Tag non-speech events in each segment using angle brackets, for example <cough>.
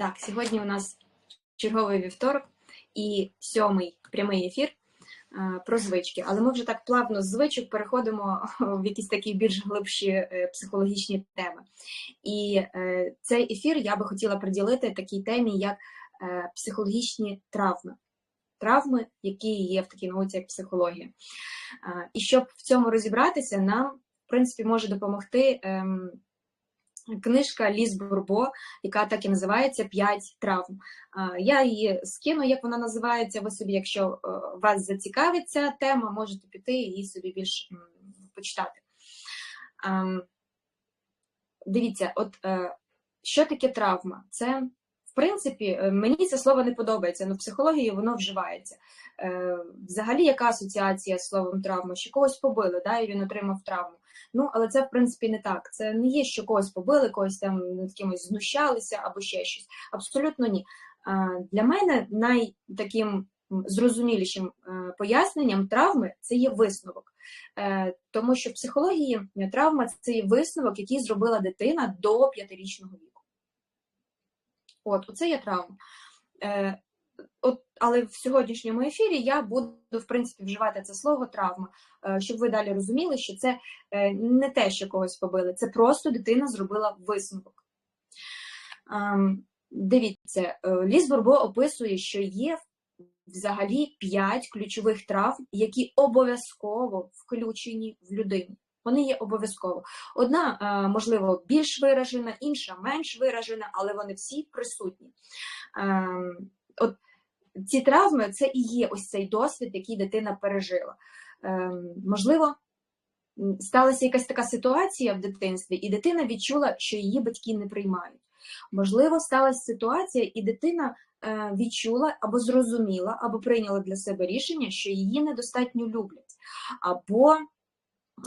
Так, сьогодні у нас черговий вівторок і сьомий прямий ефір е, про звички. Але ми вже так плавно з звичок переходимо в якісь такі більш глибші е, психологічні теми. І е, цей ефір я би хотіла приділити такій темі, як психологічні травми. Травми, які є в такій науці, як психологія. І щоб в цьому розібратися, нам, в принципі, може допомогти. Книжка Ліс Бурбо, яка так і називається П'ять травм. Я її скину, як вона називається. Ви собі, якщо е, вас зацікавить ця тема, можете піти і собі більш почитати. Дивіться, от е, що таке травма? Це, принципі, е, мені це слово не подобається, але в психології воно вживається. Е, Взагалі, яка асоціація з словом травма? Що когось побили, да, і він отримав травму. Ну, але це в принципі не так. Це не є, що когось побили, когось там над кимось знущалися або ще щось. Абсолютно ні. Для мене найтаким зрозумілішим е, поясненням травми це є висновок. Тому що в психології травма це є висновок, який зробила дитина до п'ятирічного віку. От, оце є травма. Е, От, але в сьогоднішньому ефірі я буду в принципі вживати це слово травма, е, щоб ви далі розуміли, що це е, не те, що когось побили, це просто дитина зробила висновок. Ем, Дивіться, е, Ліс Бурбо описує, що є взагалі п'ять ключових травм, які обов'язково включені в людину. Вони є обов'язково. Одна, е, можливо, більш виражена, інша менш виражена, але вони всі присутні. Ем, От ці травми це і є ось цей досвід, який дитина пережила. Ем, Можливо, сталася якась така ситуація в дитинстві, і дитина відчула, що її батьки не приймають. Можливо, сталася ситуація, і дитина е, відчула або зрозуміла, або прийняла для себе рішення, що її недостатньо люблять. Або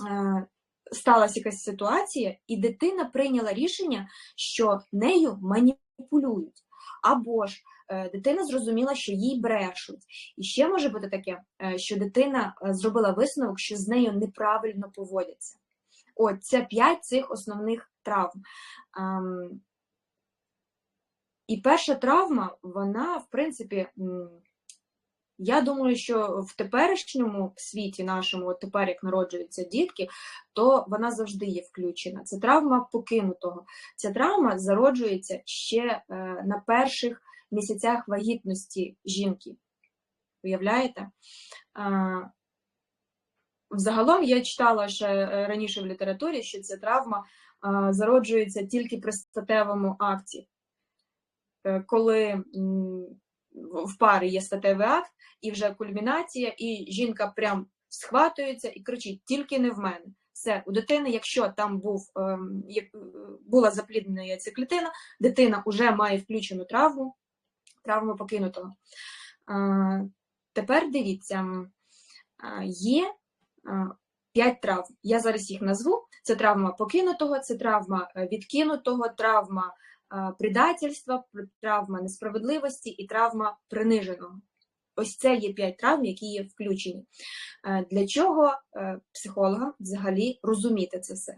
е, сталася якась ситуація, і дитина прийняла рішення, що нею маніпулюють. Або ж е, дитина зрозуміла, що їй брешуть. І ще може бути таке, е, що дитина е, зробила висновок, що з нею неправильно поводяться. От це п'ять цих основних травм. Ем, І перша травма, вона, в принципі, я думаю, що в теперішньому світі нашому, от тепер як народжуються дітки, то вона завжди є включена. Це травма покинутого. Ця травма зароджується ще е, на перших місяцях вагітності жінки. Уявляєте? А, Взагалом я читала ще е, раніше в літературі, що ця травма зароджується тільки при статевому акті, Е, коли в парі є статевий акт, і вже кульмінація, і жінка прям схватується і кричить: тільки не в мене. Все, у дитини, якщо там був, ем, е, була запліднена яйцеклітина, дитина вже має включену травму, травму покинутого. А, Тепер дивіться, а, є п'ять травм. Я зараз їх назву. Це травма покинутого, це травма е, відкинутого, травма предательства, травма несправедливості і травма приниженого. Ось це є п'ять травм, які є включені. Е, Для чого е, психологам взагалі розуміти це все?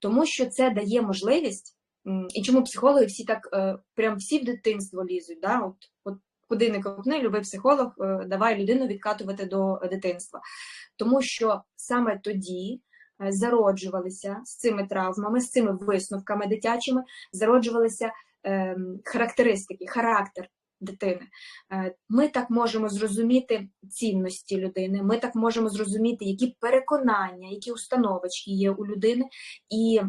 Тому що це дає можливість, і чому психологи всі так е, прям всі в дитинство лізуть. Да? От, от куди не копни, любий психолог, е, давай людину відкатувати до дитинства. Тому що саме тоді е, зароджувалися з цими травмами, з цими висновками дитячими, зароджувалися ем, характеристики, характер дитини. Е, Ми так можемо зрозуміти цінності людини, ми так можемо зрозуміти, які переконання, які установочки є у людини, і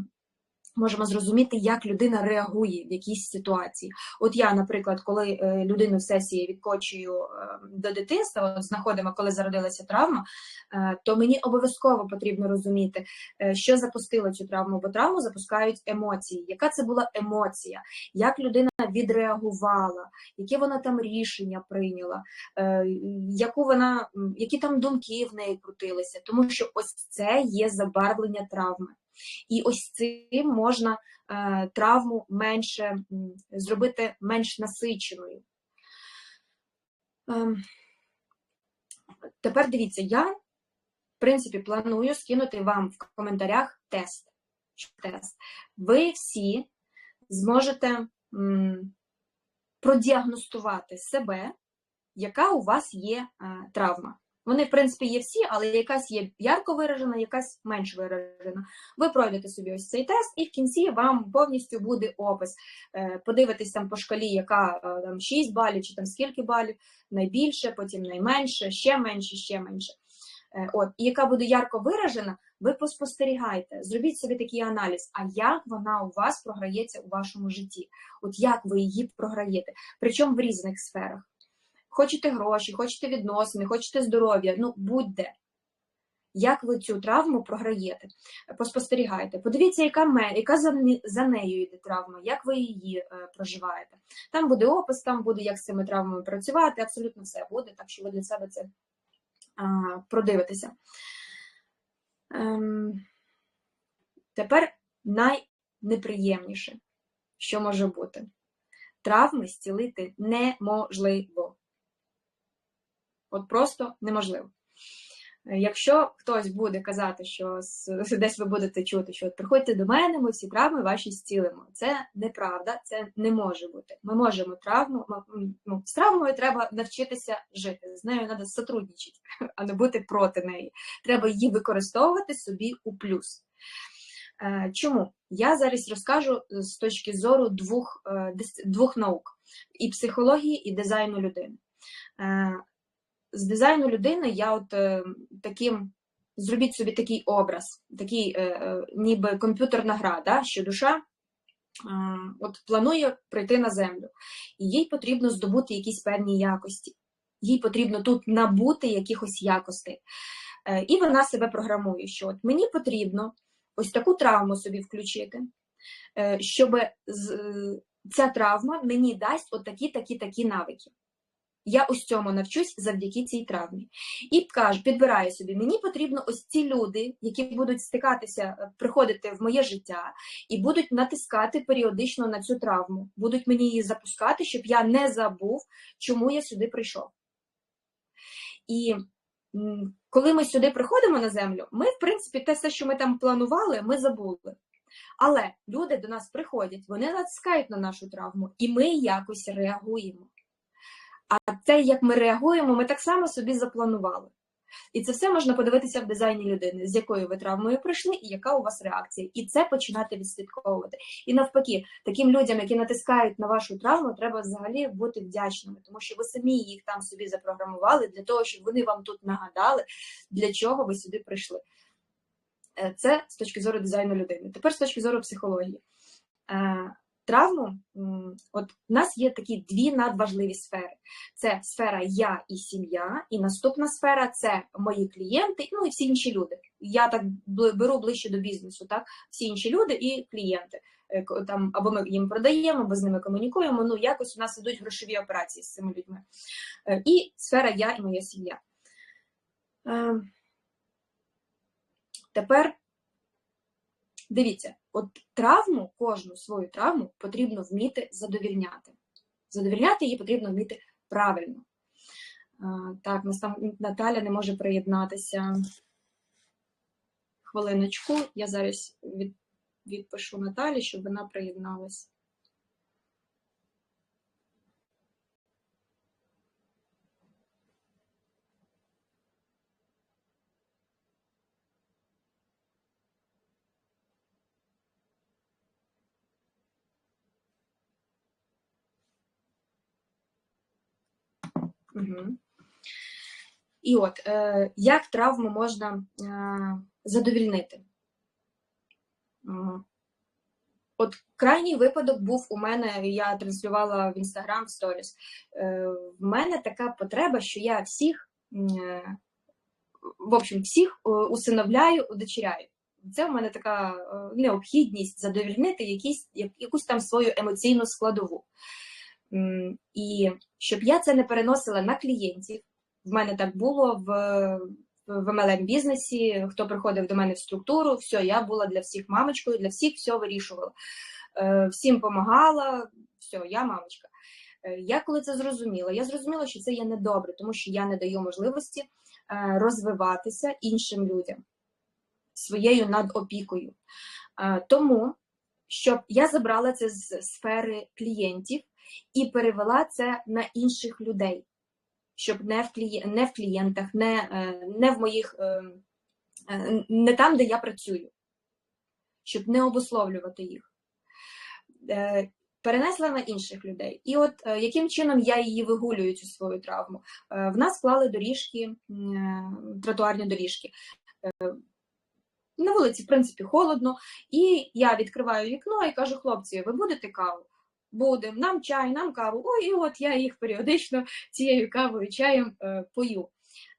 можемо зрозуміти, як людина реагує в якійсь ситуації. От я, наприклад, коли е, людину в сесії відкочую е, до дитинства, от знаходимо, коли зародилася травма, е, то мені обов'язково потрібно розуміти, е, що запустило цю травму, бо травму запускають емоції. Яка це була емоція? Як людина відреагувала, яке вона там рішення прийняла, яку вона, які там думки в неї крутилися, тому що ось це є забарвлення травми. І ось цим можна е, травму менше зробити менш насиченою. Ем, Тепер дивіться, я, в принципі, планую скинути вам в коментарях тест. Тест. Ви всі зможете продіагностувати себе, яка у вас є травма. Вони, в принципі, є всі, але якась є ярко виражена, якась менш виражена. Ви пройдете собі ось цей тест, і в кінці вам повністю буде опис. Е, подивитись там по шкалі, яка е, там 6 балів, чи там скільки балів, найбільше, потім найменше, ще менше, ще менше. Е, от, І яка буде ярко виражена, ви поспостерігайте, зробіть собі такий аналіз, а як вона у вас програється у вашому житті? От як ви її програєте? Причому в різних сферах. Хочете гроші, хочете відносини, хочете здоров'я, ну будь-де. Як ви цю травму програєте? Поспостерігайте, подивіться, яка ме, яка за, за нею йде травма, як ви її е, проживаєте. Там буде опис, там буде, як з цими травмами працювати, абсолютно все буде, так що ви для себе це а, продивитеся. Ем, Тепер найнеприємніше, що може бути. Травми зцілити неможливо. От просто неможливо. Е, якщо хтось буде казати, що <laughs> десь ви будете чути, що от приходьте до мене, ми всі травми ваші зцілимо. Це неправда, це не може бути. Ми можемо травму, ну, з травмою треба навчитися жити. З нею треба сотрудничати, <laughs> а не бути проти неї. Треба її використовувати собі у плюс. Е, чому? Я зараз розкажу з точки зору двох, е, двох наук: і психології, і дизайну людини з дизайну людини я от е, таким. Зробіть собі такий образ, такий е, е, ніби комп'ютерна гра, да, що душа от планує прийти на землю, і їй потрібно здобути якісь певні якості. Їй потрібно тут набути якихось якостей. І вона себе програмує, що от мені потрібно ось таку травму собі включити, щоб ця травма мені дасть от такі, такі, такі навики. Я ось цьому навчусь завдяки цій травмі. І каже, підбираю собі, мені потрібно ось ці люди, які будуть стикатися, е, приходити в моє життя, і будуть натискати періодично на цю травму, будуть мені її запускати, щоб я не забув, чому я сюди прийшов. І коли ми сюди приходимо на землю, ми, в принципі, те все, що ми там планували, ми забули. Але люди до нас приходять, вони натискають на нашу травму, і ми якось реагуємо. А те, як ми реагуємо, ми так само собі запланували. І це все можна подивитися в дизайні людини, з якою ви травмою прийшли, і яка у вас реакція. І це починати відслідковувати. І навпаки, таким людям, які натискають на вашу травму, треба взагалі бути вдячними, тому що ви самі їх там собі запрограмували для того, щоб вони вам тут нагадали, для чого ви сюди прийшли. Е, це з точки зору дизайну людини. Тепер з точки зору психології. Травму, от у нас є такі дві надважливі сфери: це сфера я і сім'я, і наступна сфера це мої клієнти, ну і всі інші люди. Я так беру ближче до бізнесу, так всі інші люди і клієнти. Е, там або ми їм продаємо, або з ними комунікуємо. Ну якось у нас ідуть грошові операції з цими людьми. Е, і сфера я і моя сім'я. Е, тепер Дивіться, от травму, кожну свою травму потрібно вміти задовільняти. Задовільняти її потрібно вміти правильно. Так, Наталя не може приєднатися. Хвилиночку, я зараз від, відпишу Наталі, щоб вона приєдналась. Угу. І от, е, як травму можна е, задовільнити? От крайній випадок був у мене, я транслювала в Інстаграм в сторіс. Е, в мене така потреба, що я всіх, е, в общем, всіх е, усиновляю, удочеряю. Це в мене така е, необхідність задовільнити якісь, якусь там свою емоційну складову. І щоб я це не переносила на клієнтів. В мене так було в в mlm бізнесі. Хто приходив до мене в структуру, все, я була для всіх мамочкою, для всіх все вирішувала. Е, всім допомагала, все, я мамочка. Е, я коли це зрозуміла, я зрозуміла, що це є недобре, тому що я не даю можливості е, розвиватися іншим людям своєю надопікою. Тому щоб я забрала це з сфери клієнтів і перевела це на інших людей, щоб не в, клі... не в клієнтах, не, е, не в моїх е, е, не там, де я працюю, щоб не обусловлювати їх. Перенесла на інших людей. І от яким чином я її вигулюю, цю свою травму? В нас склали доріжки, тротуарні доріжки. На вулиці, в принципі, холодно, і я відкриваю вікно і кажу: хлопці, ви будете каву? Будемо, нам чай, нам каву. Ой, і от я їх періодично цією кавою чаєм е, пою.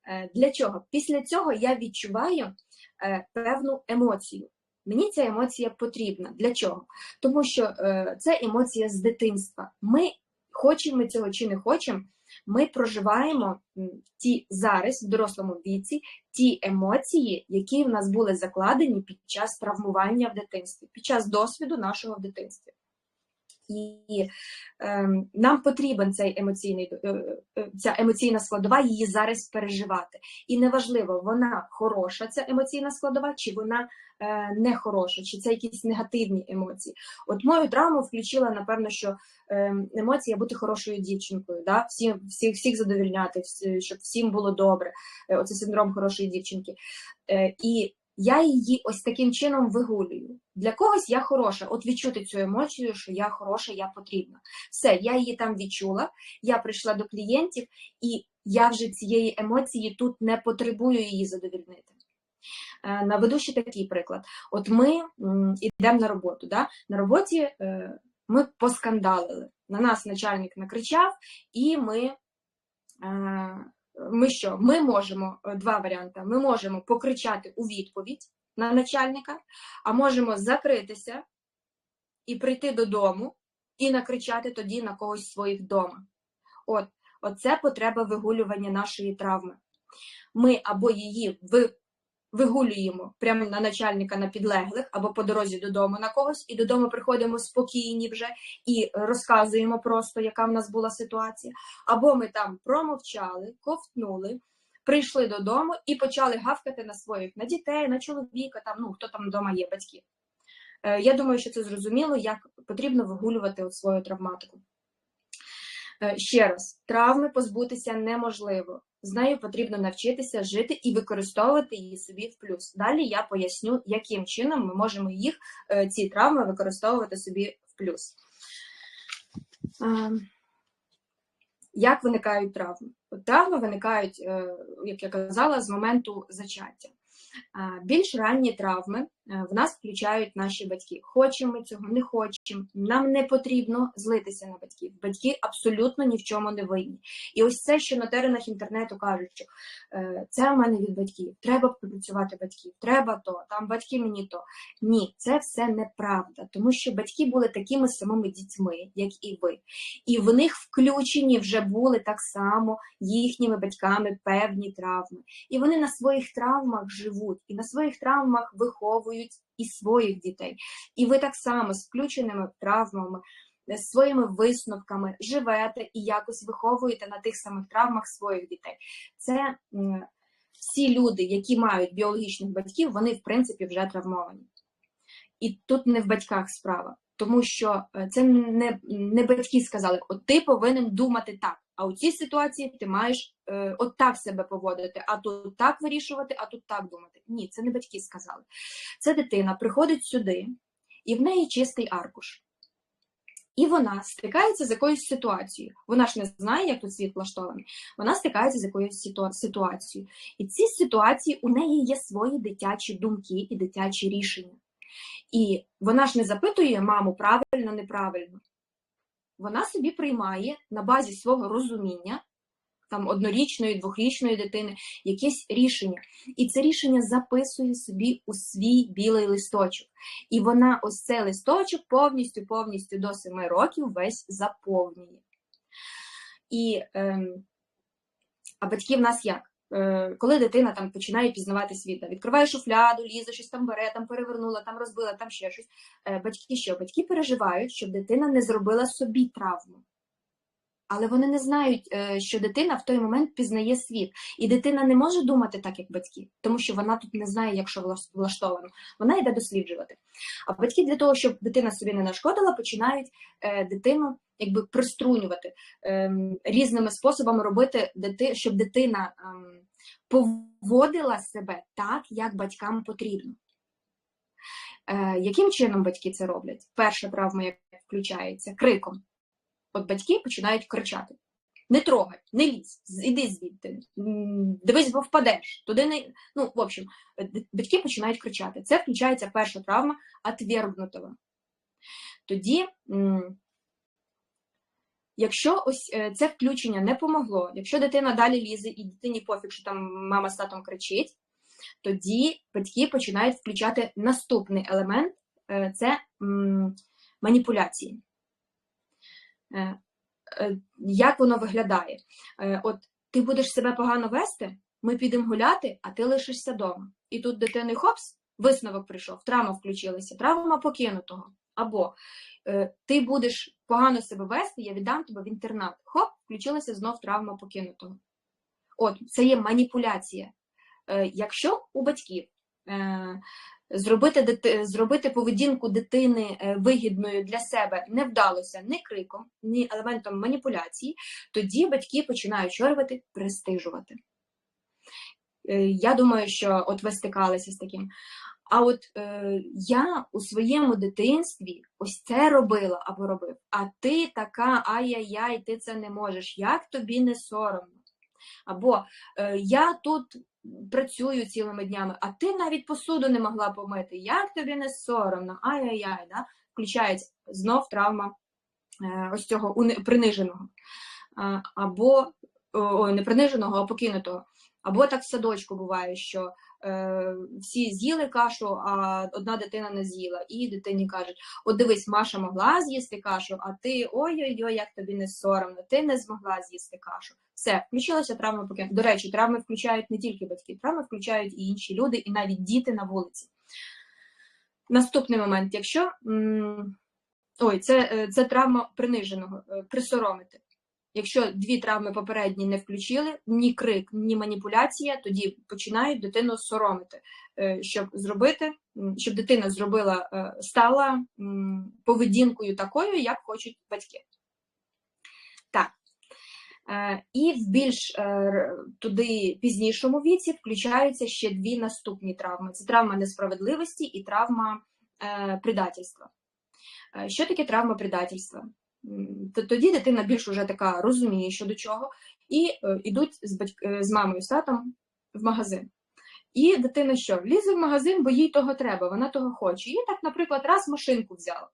Е, Для чого? Після цього я відчуваю е, певну емоцію. Мені ця емоція потрібна. Для чого? Тому що це емоція з дитинства. Ми хочемо ми цього чи не хочемо, ми проживаємо ті зараз в дорослому віці ті емоції, які в нас були закладені під час травмування в дитинстві, під час досвіду нашого в дитинстві. І е, нам потрібен цей емоційний е, е, ця емоційна складова її зараз переживати. І неважливо, вона хороша, ця емоційна складова, чи вона е, не хороша, чи це якісь негативні емоції. От мою травму включила, напевно, що е, емоція бути хорошою дівчинкою, да? всі, всіх, всіх задовільняти, всі, щоб всім було добре. Е, Оце синдром хорошої дівчинки. Е, і я її ось таким чином вигулюю. Для когось я хороша, от відчути цю емоцію, що я хороша, я потрібна. Все, я її там відчула, я прийшла до клієнтів, і я вже цієї емоції тут не потребую її задовільнити. Е, Наведу ще такий приклад. От ми йдемо на роботу. Да? На роботі е, ми поскандалили. На нас начальник накричав, і ми. Ми що? Ми можемо е, два варіанти. Ми можемо покричати у відповідь на начальника, а можемо закритися і прийти додому і накричати тоді на когось своїх вдома. От, оце потреба вигулювання нашої травми. Ми або її вигулюємо прямо на начальника на підлеглих, або по дорозі додому на когось, і додому приходимо спокійні вже і розказуємо просто, яка в нас була ситуація. Або ми там промовчали, ковтнули, прийшли додому і почали гавкати на своїх, на дітей, на чоловіка, там, ну хто там вдома є, батьки. Е, Я думаю, що це зрозуміло, як потрібно вигулювати от свою травматику. Е, Ще раз, травми позбутися неможливо. З нею потрібно навчитися жити і використовувати її собі в плюс. Далі я поясню, яким чином ми можемо їх, е, ці травми, використовувати собі в плюс. Е, Як виникають травми? Травми виникають, е, як я казала, з моменту зачаття. Більш ранні травми в нас включають наші батьки. Хочемо ми цього, не хочемо. Нам не потрібно злитися на батьків. Батьки абсолютно ні в чому не винні. І ось це, що на теренах інтернету кажуть, що е, це в мене від батьків, треба працювати батьків, треба то, там батьки мені то. Ні, це все неправда, тому що батьки були такими самими дітьми, як і ви. І в них включені вже були так само їхніми батьками певні травми. І вони на своїх травмах живуть, і на своїх травмах виховують і своїх дітей. І ви так само з включеними травмами, е, з своїми висновками живете і якось виховуєте на тих самих травмах своїх дітей. Це всі люди, які мають біологічних батьків, вони в принципі вже травмовані. І тут не в батьках справа, тому що е, це не, не батьки сказали, от ти повинен думати так. А у цій ситуації ти маєш е, от так себе поводити, а тут так вирішувати, а тут так думати. Ні, це не батьки сказали. Це дитина приходить сюди, і в неї чистий аркуш. І вона стикається з якоюсь ситуацією. Вона ж не знає, як тут світ влаштований. Вона стикається з якоюсь ситу- ситуацією. І ці ситуації у неї є свої дитячі думки і дитячі рішення. І вона ж не запитує маму правильно, неправильно. Вона собі приймає на базі свого розуміння, там однорічної, двохрічної дитини, якесь рішення. І це рішення записує собі у свій білий листочок. І вона ось цей листочок повністю, повністю до 7 років весь заповнює. І, ем, а батьки в нас як? Е, коли дитина там починає пізнавати світ, відкриває шуфляду, лізе, щось там бере, там перевернула, там розбила, там ще щось. Е, Батьки що? Батьки переживають, щоб дитина не зробила собі травму. Але вони не знають, е, що дитина в той момент пізнає світ. І дитина не може думати так, як батьки, тому що вона тут не знає, як що влаштовано. Вона йде досліджувати. А батьки для того, щоб дитина собі не нашкодила, починають е, дитину якби приструнювати, ем, різними способами робити, щоб дитина ем, поводила себе так, як батькам потрібно. Е, Яким чином батьки це роблять? Перша травма, яка включається криком. От батьки починають кричати: не трогай, не лізь, іди звідти, дивись, бо впадеш. Туди не. Ну, в общем, е, батьки починають кричати. Це включається перша травма отвергнутого. Тоді, якщо ось е, це включення не помогло, якщо дитина далі лізе і дитині пофіг, що там мама з татом кричить, тоді батьки починають включати наступний елемент е, це маніпуляції. Е, е, Як воно виглядає? Е, От ти будеш себе погано вести, ми підемо гуляти, а ти лишишся вдома. І тут дитини хопс, висновок прийшов, травма включилася, травма покинутого. Або ти будеш погано себе вести, я віддам тебе в інтернат. Хоп, включилася знов травма покинутого. От, це є маніпуляція. Якщо у батьків зробити, дити, зробити поведінку дитини е, вигідною для себе не вдалося ні криком, ні елементом маніпуляції, тоді батьки починають що робити? Престижувати. Е, Я думаю, що от ви стикалися з таким. А от е, я у своєму дитинстві ось це робила або робив, а ти така ай-яй-яй, ти це не можеш. Як тобі не соромно? Або е, я тут працюю цілими днями, а ти навіть посуду не могла помити. Як тобі не соромно? Ай-яй-яй, да? включається знов травма е, ось цього приниженого. Або о, не приниженого, а покинутого. Або так в садочку буває, що всі з'їли кашу, а одна дитина не з'їла. І дитині кажуть: от дивись, Маша могла з'їсти кашу, а ти ой-ой-ой, як тобі не соромно, ти не змогла з'їсти кашу. Все, включилася травма покинутого. До речі, травми включають не тільки батьки, травми включають і інші люди, і навіть діти на вулиці. Наступний момент, якщо ой, це, е, це травма приниженого, е, присоромити. Якщо дві травми попередні не включили, ні крик, ні маніпуляція, тоді починають дитину соромити, е, щоб зробити, щоб дитина зробила, е, стала поведінкою такою, як хочуть батьки. Так. Е, І в більш туди пізнішому віці включаються ще дві наступні травми: це травма несправедливості і травма предательства. Що таке травма предательства? Тоді дитина більш уже така розуміє, що до чого, і е, йдуть з, батьк... е, з мамою, з татом в магазин. І дитина що? Лізе в магазин, бо їй того треба, вона того хоче. І так, наприклад, раз машинку взяла.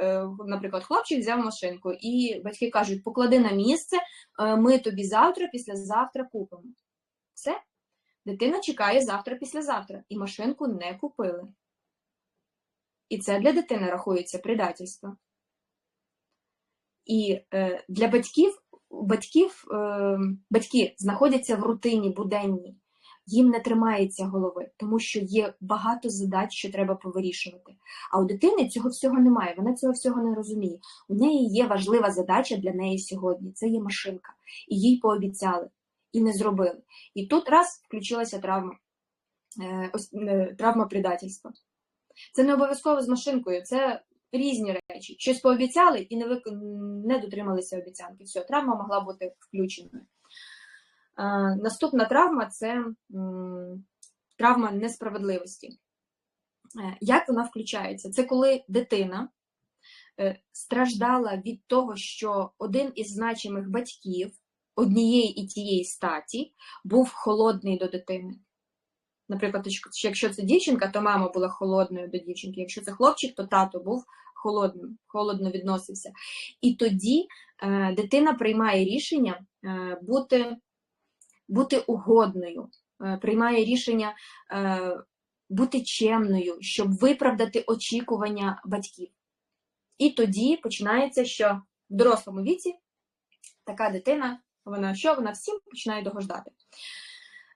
Е, Наприклад, хлопчик взяв машинку, і батьки кажуть, поклади на місце, е, ми тобі завтра, післязавтра купимо. Все. Дитина чекає завтра, післязавтра, і машинку не купили. І це для дитини рахується предательство. І е, для батьків, батьків е, батьки знаходяться в рутині буденній, їм не тримається голови, тому що є багато задач, що треба повирішувати. А у дитини цього всього немає, вона цього всього не розуміє. У неї є важлива задача для неї сьогодні це є машинка. І їй пообіцяли, і не зробили. І тут раз включилася травма, е, травма предательства. Це не обов'язково з машинкою, це різні речі. Щось пообіцяли і не вик... не дотрималися обіцянки. Все, травма могла бути включеною. Наступна травма це травма несправедливості. Е, Як вона включається? Це коли дитина е, страждала від того, що один із значимих батьків однієї і тієї статі був холодний до дитини. Наприклад, якщо це дівчинка, то мама була холодною до дівчинки. Якщо це хлопчик, то тато був холодним, холодно відносився. І тоді е, дитина приймає рішення е, бути, бути угодною, е, приймає рішення е, бути чемною, щоб виправдати очікування батьків. І тоді починається, що в дорослому віці така дитина, вона що? Вона всім починає догождати.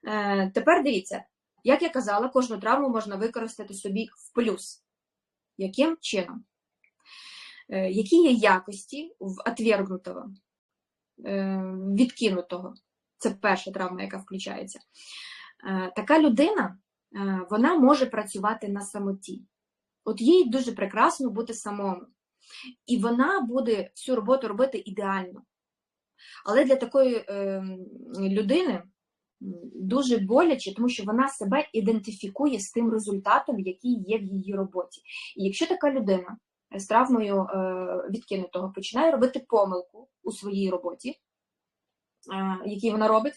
Е, тепер дивіться. Як я казала, кожну травму можна використати собі в плюс. Яким чином? Е, Які є якості в отвергнутого, е, відкинутого? Це перша травма, яка включається. Е, Така людина вона може працювати на самоті. От їй дуже прекрасно бути самому. І вона буде всю роботу робити ідеально. Але для такої е, людини дуже боляче, тому що вона себе ідентифікує з тим результатом, який є в її роботі. І якщо така людина з травмою е, відкинутого починає робити помилку у своїй роботі, е, який вона робить,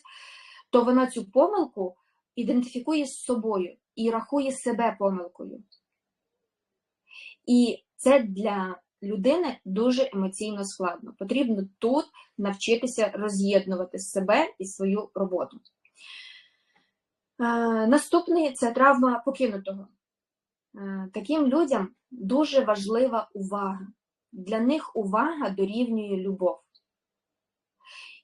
то вона цю помилку ідентифікує з собою і рахує себе помилкою. І це для людини дуже емоційно складно. Потрібно тут навчитися роз'єднувати себе і свою роботу. Наступний це травма покинутого. Таким людям дуже важлива увага. Для них увага дорівнює любов.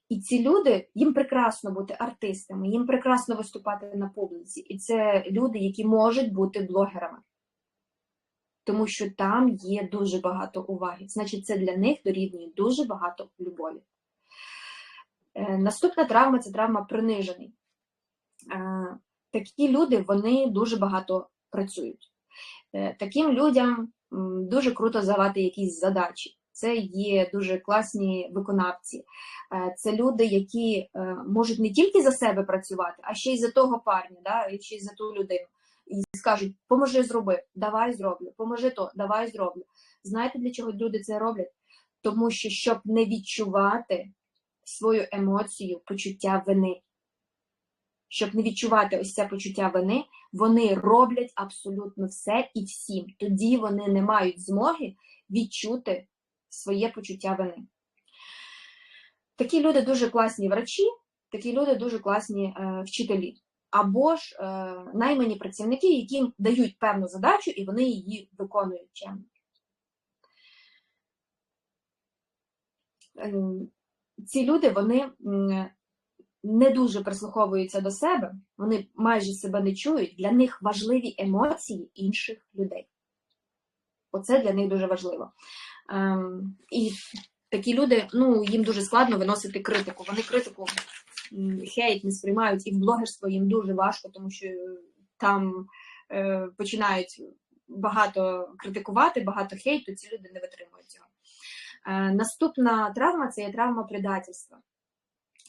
І ці люди, їм прекрасно бути артистами, їм прекрасно виступати на публіці. І це люди, які можуть бути блогерами. Тому що там є дуже багато уваги. Значить, це для них дорівнює дуже багато любові. Е, Наступна травма це травма принижений. Такі люди вони дуже багато працюють. Е, Таким людям дуже круто здавати якісь задачі. Це є дуже класні виконавці. Е, Це люди, які е, можуть не тільки за себе працювати, а ще й за того парня, да, і ще й за ту людину. І скажуть, поможи зроби, давай зроблю, поможи то, давай зроблю. Знаєте, для чого люди це роблять? Тому що щоб не відчувати свою емоцію, почуття вини. Щоб не відчувати ось це почуття вини, вони роблять абсолютно все і всім. Тоді вони не мають змоги відчути своє почуття вини. Такі люди дуже класні врачі, такі люди дуже класні е, вчителі. Або ж е, наймані працівники, яким дають певну задачу і вони її виконують. Е, ці люди вони не дуже прислуховуються до себе, вони майже себе не чують, для них важливі емоції інших людей. Оце для них дуже важливо. Ем, і такі люди, ну, їм дуже складно виносити критику. Вони критику хейт не сприймають, і в блогерство їм дуже важко, тому що там е, починають багато критикувати, багато хейту, ці люди не витримують цього. Е, наступна травма це є травма предательства.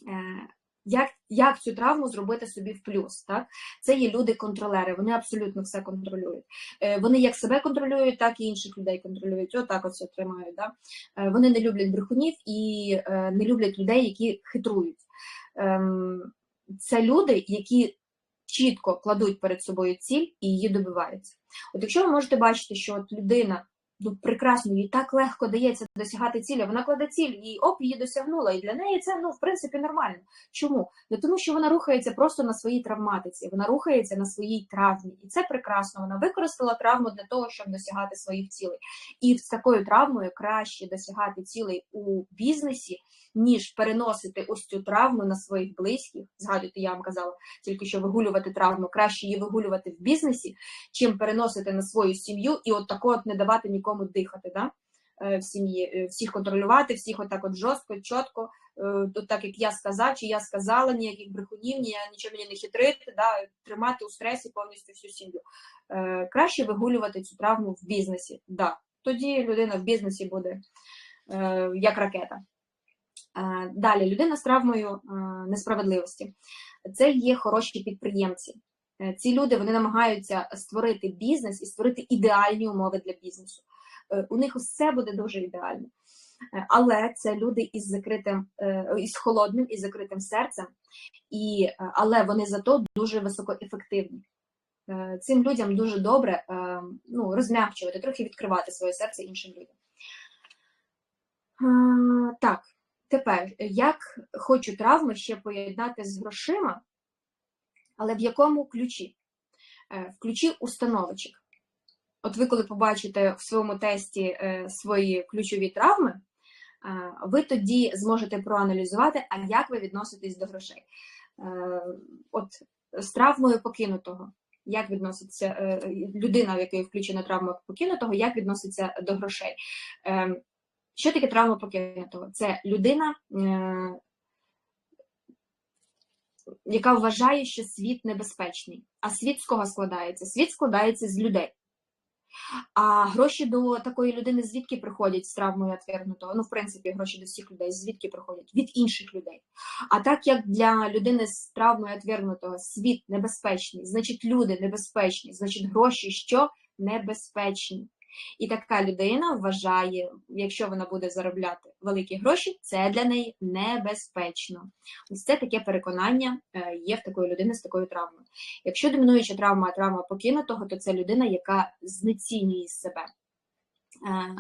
Е, як, як цю травму зробити собі в плюс? Так? Це є люди-контролери, вони абсолютно все контролюють. Е, Вони як себе контролюють, так і інших людей контролюють. Отак ось отримають. Да? Е, Вони не люблять брехунів і е, не люблять людей, які хитрують. Ем, Це люди, які чітко кладуть перед собою ціль і її добиваються. От якщо ви можете бачити, що от людина ну, прекрасно, їй так легко дається досягати цілі, вона кладе ціль і оп, її досягнула. І для неї це ну, в принципі нормально. Чому? Не тому, що вона рухається просто на своїй травматиці, вона рухається на своїй травмі. І це прекрасно. Вона використала травму для того, щоб досягати своїх цілей. І з такою травмою краще досягати цілей у бізнесі, ніж переносити ось цю травму на своїх близьких. Згадуйте, я вам казала, тільки що вигулювати травму, краще її вигулювати в бізнесі, чим переносити на свою сім'ю і от тако от не давати нікому дихати. Да? е, В сім'ї Е, всіх контролювати, всіх отак от жорстко, чітко, е, от так як я сказав, чи я сказала, ніяких брехунів, ні, нічого мені не хитрити, да, тримати у стресі повністю всю сім'ю. Е, Краще вигулювати цю травму в бізнесі. Да. Тоді людина в бізнесі буде е, як ракета. Е, Далі людина з травмою е, несправедливості. Це є хороші підприємці. Е, Ці люди вони намагаються створити бізнес і створити ідеальні умови для бізнесу. Е, У них все буде дуже ідеально. Е, Але це люди із закритим, е, із холодним і закритим серцем, і, але вони зато дуже високоефективні. Цим людям дуже добре ну, розм'якчувати, трохи відкривати своє серце іншим людям. Так, тепер як хочу травми ще поєднати з грошима, але в якому ключі? В ключі установочок. От ви, коли побачите в своєму тесті е, свої ключові травми, е, ви тоді зможете проаналізувати, а як ви відноситесь до грошей. Е, От з травмою покинутого, як відноситься людина, в якої включена травма покинутого, як відноситься до грошей. Що таке травма покинутого? Це людина, яка вважає, що світ небезпечний. А світ з кого складається? Світ складається з людей. А гроші до такої людини звідки приходять з травмою отвергнутого? Ну, в принципі, гроші до всіх людей звідки приходять? Від інших людей. А так як для людини з травмою отвергнутого світ небезпечний, значить люди небезпечні, значить гроші що небезпечні. І така людина вважає, якщо вона буде заробляти великі гроші, це для неї небезпечно. Ось це таке переконання е, є в такої людини з такою травмою. Якщо домінуюча травма, травма покинутого, то це людина, яка знецінює себе. Е,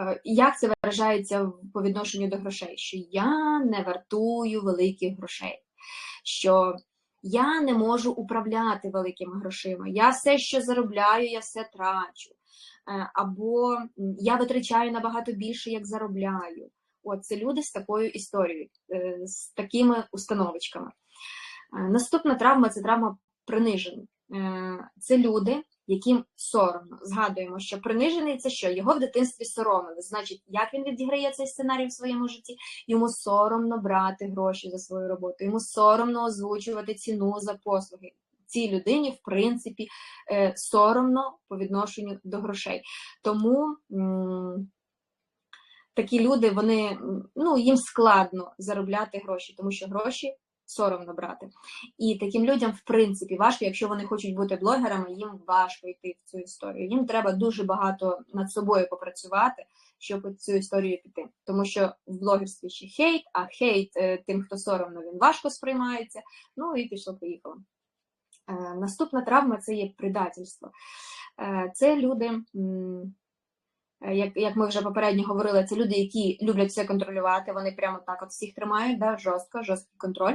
е, як це виражається по відношенню до грошей? Що я не вартую великих грошей, що я не можу управляти великими грошима. Я все, що заробляю, я все трачу. Або я витрачаю набагато більше, як заробляю. От це люди з такою історією, з такими установочками. Наступна травма це травма приниження. Це люди, яким соромно. Згадуємо, що принижений це що? Його в дитинстві соромили. Значить, як він відіграє цей сценарій в своєму житті? Йому соромно брати гроші за свою роботу, йому соромно озвучувати ціну за послуги. Цій людині, в принципі, соромно по відношенню до грошей. Тому такі люди, вони ну, їм складно заробляти гроші, тому що гроші соромно брати. І таким людям, в принципі, важко, якщо вони хочуть бути блогерами, їм важко йти в цю історію. Їм треба дуже багато над собою попрацювати, щоб цю історію піти. Тому що в блогерстві ще хейт, а хейт е, тим, хто соромно, він важко сприймається. Ну і пішло, поїхало. Е, наступна травма це є предательство. Е, це люди. Е, як як ми вже попередньо говорили, це люди, які люблять все контролювати, вони прямо так от всіх тримають, да, жорстко, жорсткий контроль.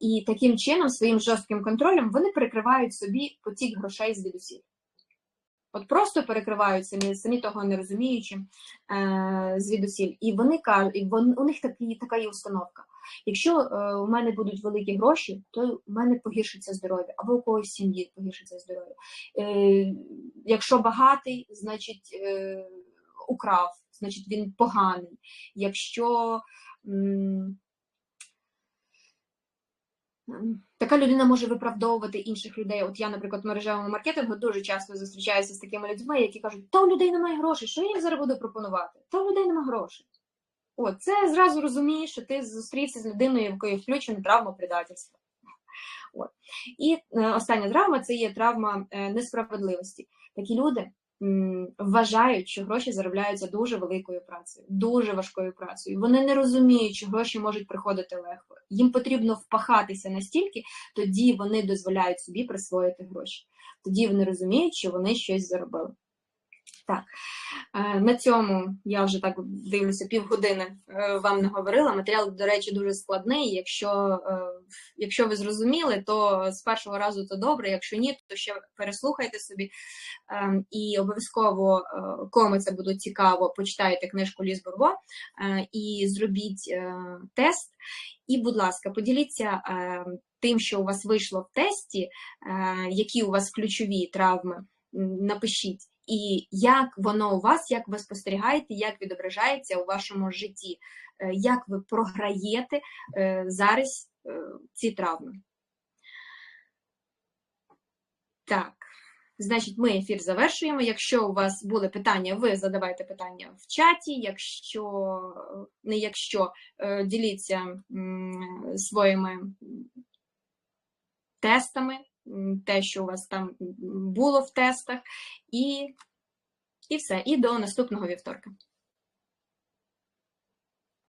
І таким чином, своїм жорстким контролем, вони перекривають собі потік грошей звідусіль. От просто перекривають самі, самі того не розуміючи е, звідусіль. І вони кажуть, і вон, у них такі, така є установка. Якщо е, у мене будуть великі гроші, то у мене погіршиться здоров'я, або у когось сім'ї погіршиться здоров'я. Е, Якщо багатий, значить е, украв, значить він поганий. Якщо Така людина може виправдовувати інших людей. От я, наприклад, в мережевому маркетингу дуже часто зустрічаюся з такими людьми, які кажуть, та у людей немає грошей, що я їм зараз буду пропонувати? Та у людей немає грошей. О, це зразу розумієш, що ти зустрівся з людиною, в якої включена травма предательства. От. І е, остання травма це є травма е, несправедливості. Такі люди вважають, що гроші заробляються дуже великою працею, дуже важкою працею. Вони не розуміють, що гроші можуть приходити легко. Їм потрібно впахатися настільки, тоді вони дозволяють собі присвоїти гроші. Тоді вони розуміють, що вони щось заробили. Так, е, на цьому я вже так дивлюся, півгодини е, вам не говорила. Матеріал, до речі, дуже складний. Якщо е, якщо ви зрозуміли, то з першого разу то добре. Якщо ні, то ще переслухайте собі. І обов'язково, кому це буде цікаво, почитайте книжку Ліс Бурго і зробіть тест. І, будь ласка, поділіться тим, що у вас вийшло в тесті, які у вас ключові травми. Напишіть і як воно у вас, як ви спостерігаєте, як відображається у вашому житті, е, як ви програєте е, зараз е, ці травми. Так, значить, ми ефір завершуємо. Якщо у вас були питання, ви задавайте питання в чаті. Якщо не якщо діліться своїми тестами те, що у вас там було в тестах, і, і все. І до наступного вівторка.